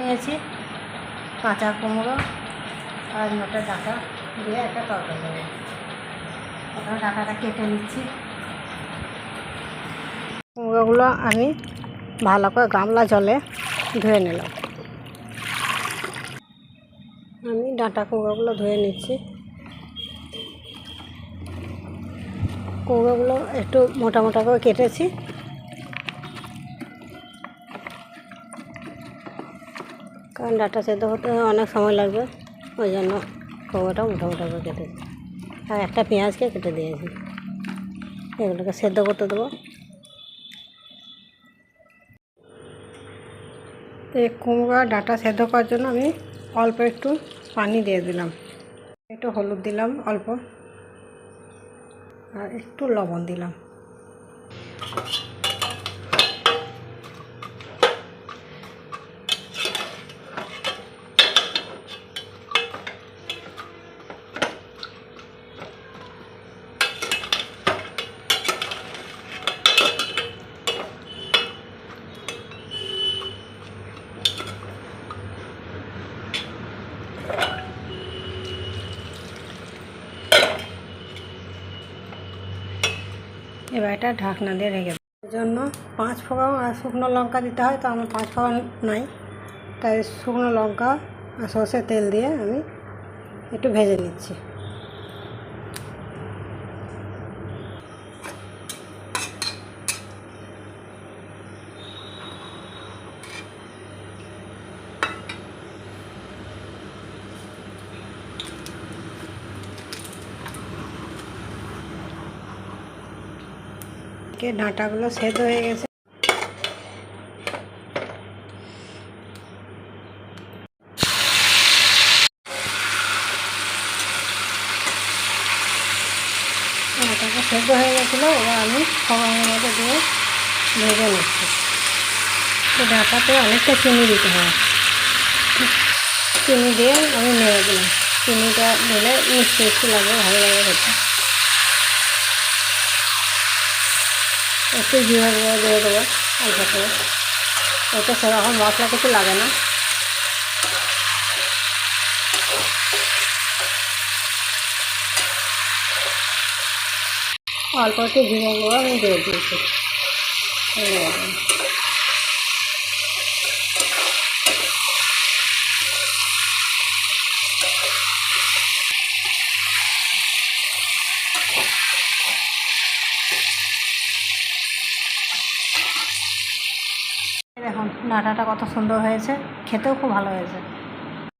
নিয়েছি, কাঁচা কুমড়ো আর নটা ডাঁটা দিয়ে একটা তরকারি দেবো ডাঁটাটা কেটে নিচ্ছি। কুমড়োগুলো আমি ভালো করে গামলা জলে ধুয়ে নিলাম। আমি ডাঁটা কুমড়োগুলো ধুয়ে নিচ্ছি। কুমড়োগুলো একটু মোটা মোটা করে কেটেছি। কারণ ডাটা সেদ্ধ হতে অনেক সময় লাগবে। ওই জন্য কুমড়োটা মোটা মোটা করে কেটেছি আর একটা পেঁয়াজকে কেটে দিয়েছি। এগুলোকে সেদ্ধ করতে দেবো। তো এই কুমড়ো ডাটা সেদ্ধ করার জন্য আমি অল্প একটু পানি দিয়ে দিলাম। একটু হলুদ দিলাম অল্প। আর একটু লবণ দিলাম। এবার এটা ঢাকনা দিয়ে রেখে দেবো। জন্য পাঁচ ফোঁকা আর শুকনো লঙ্কা দিতে হয়, তো আমার পাঁচ ফোঁকা নাই। তাই শুকনো লঙ্কা আর সর্ষের তেল দিয়ে আমি একটু ভেজে নিচ্ছি। কে ডাঁটাগুলো সেদ্ধ হয়ে গেছে। ডাঁটাটা সেদ্ধ হয়ে গেছিল, এবার আমি ফোড়নের মধ্যে দিয়ে ভেজে নিচ্ছি। তো ডাঁটাতে অনেকটা চিনি দিতে হয়। চিনি দিয়ে আমি নেড়ে দিলাম। চিনিটা দিলে মিষ্টি মিষ্টি লাগবে ভালো লাগে একটু জিরা গুঁড়ো দিয়ে দেবো অল্প করে এতে সেরকম মশলা কিছু লাগে না। অল্প একটু জিরে গুঁড়ো আমি দিয়ে দিয়েছি। দেখুন ডাঁটাটা কত সুন্দর হয়েছে খেতেও খুব ভালো হয়েছে।